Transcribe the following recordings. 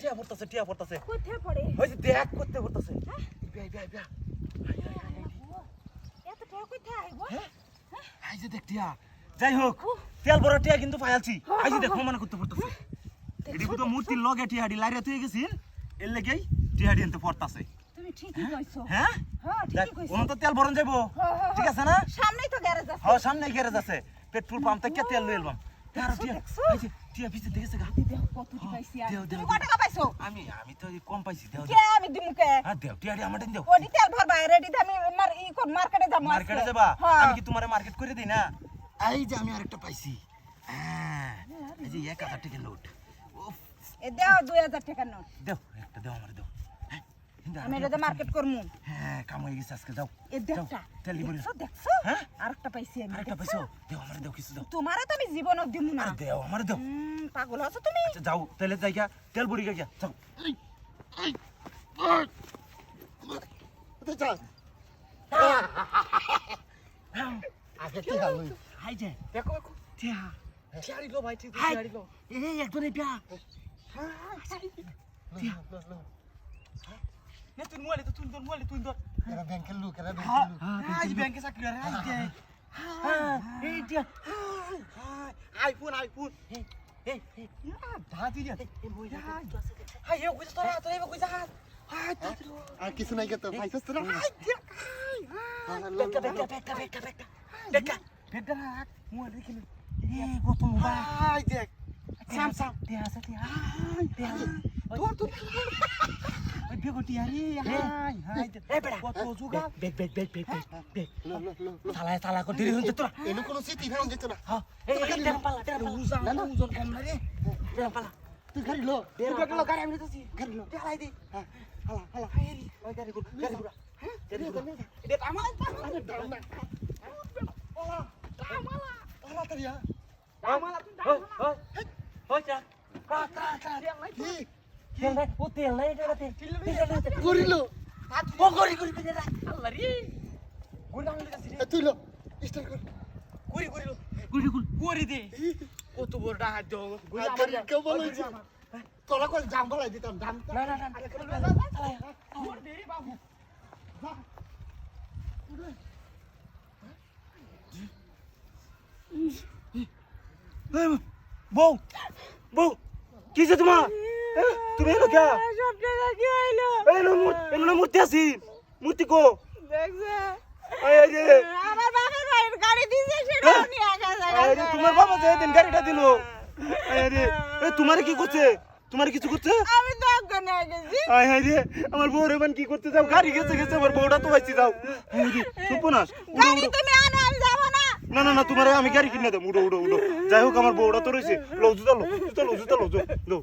টিয়া পড়তাছে কোথায় পড়ে? ওই যে দেখ করতে পড়তাছে। বিয়া বিয়া বিয়া এত কোথায়? গো হ্যাঁ? আই যে দেখ টিয়া যাই হোক তেল বড় টিয়া কিন্তু পাইছি আই যে দেখো মানে করতে পড়তাছে। এডি তো মূর্তির লগে টিয়াডি লাইরে তুই গেছিন এর লাগেই টিয়াডি আনতে পড়তাছে। তুমি ঠিকই কইছো। হ্যাঁ? হ্যাঁ ঠিকই কইছো। ওন তো তেল ভরন যাইবো। হ্যাঁ, হ্যাঁ, ঠিক হ্যাঁ। আছে না? সামনেই তো গ্যারেজ আছে। হ্যাঁ সামনে গ্যারেজ আছে। পেট্রোল পাম্প থেকে তেল লই টাকা আমি আমি তো কম পাইছি দেও কে আমি দিমু কে? হ্যাঁ দেও টিয়াডি আমার দেও। ওডি তেল ভরবা রেডি আমি মার ই কোন মার্কেটে যাব মার্কেটে। যাবা? হ্যাঁ। আমি কি তোমারে মার্কেট করে দিই না? এই যে আমি আরেকটা পাইছি। হ্যাঁ এই যে এক হাজার টাকা নোট। উফ, এ দেও 2000 টাকার নোট। দেও একটা দেও আমার দেও। আমি এটা মার্কেট করমু। হ্যাঁ কাম হয়ে গেছে আজকে যাও। এ দেখটা তেল দিব দেখছ হ্যাঁ? আরেকটা পাইছি আমি আরেকটা? পাইছো? দেও আমার দেও কিছু দাও। তোমারে তো আমি জীবনও দিমু না। দেও আমার দেও। পাগল আছো তুমি? আচ্ছা যাও তেলে যাই গিয়া তেল বুড়ি গিয়া যাও। কোথায় যাস আগে কি হাল? হাই যে। দেখো টিয়া টিয়ারি লো ভাই টিয়ারি লো। এই একজন এই বিয়া। নে তুই মোবাইলে তো তুই তোর মোবাইলে তুই তোর এরা ব্যাংকের লোক এরা ব্যাংকের লোক আজ ব্যাংকে চাকরি করে হাই যে হ্যাঁ এই টিয়া আইফোন আইফোন এই এই ধা তুই যা এই বই যা হাই এ কইছ তোরা তোরা এ কইছ হাই হাই আর কিছু নাই গেতো পাইছস তো না বেকা বেকা বেকা বেকা বেকা বেকা বেকা রাখ মোবাইল রেখে এই কত মোবাইল হাই দেখ সাম সাম টিয়া আছে টিয়া টিয়া তোর তো ওই বেগো টিয়া রে হাই হাই এ বেড়া কত জুগা বেক বেক বেক বেক বেক লো লো লো লো সালা সালা কো দেরি হচ্ছে তোরা এনো কোনো সিটি ভাঙ যেত না হ্যাঁ এই এই টেরা পালা টেরা পালা উজান না, না। উজান কম না রে টেরা পালা তুই গাড়ি লো তুই বেগ লো গাড়ি আমি দিতেছি গাড়ি লো টেলাই দি হ্যাঁ হালা হালা হাই রে ওই গাড়ি গুলো গাড়ি গুলো হ্যাঁ গাড়ি গুলো এটা আমার আরে দাও না তাড়াতাড়ি আ আমার ওই ওই ওই যা কা কা কা কি তেল নাই ও তেল নাই এটা তে তেল। নাই করিলো ও গরি গরি রাখ। আল্লাহ রে। গুড় আমি দিতেছি তুই লো স্টার্ট কর। গুড়ি দে। কত বড় ডাহাত দাও গুড়ি আমার। কেউ বলেছে তোরা কল জাম বলাই দিতাম জাম না না না। আমার দেরি বাবু। বউ বউ কি যে তোমার? হ্যাঁ? তুমি এলো কে? সব টাকা কি হইল এলো মূর- এলো মূর্তি আছি। মূর্তি কো? দেখছে? এই এই যে। আমার বাবার ভাইয়ের গাড়ি দিয়েছে সেটাও নিয়ে গেছে এই যে তোমার বাবা যে দিন গাড়িটা দিল। রে এ তোমার কি করছে? তোমার কিছু করছে? আমি তো অজ্ঞান হয়ে গেছি। আয় হায় রে আমার বউ রেবান কি করতে যাও? গাড়ি গেছে গেছে আমার বউটা তো পাইছি যাও। সুপনাস গাড়ি তুমি না না না, তোমার আমি গাড়ি কিনে দেবো। উড়ো উড়ো উড়ো যাই হোক, আমার বউটা তো রয়েছে। লো জুতা লো জুতা লো জুতা লো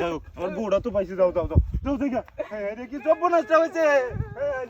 যাই হোক, আমার বউটা তো পাইছে, যাও যাও যাও। যাও, দেখা। হ্যাঁ দেখি জব্বনাশটা হয়েছে। হ্যাঁ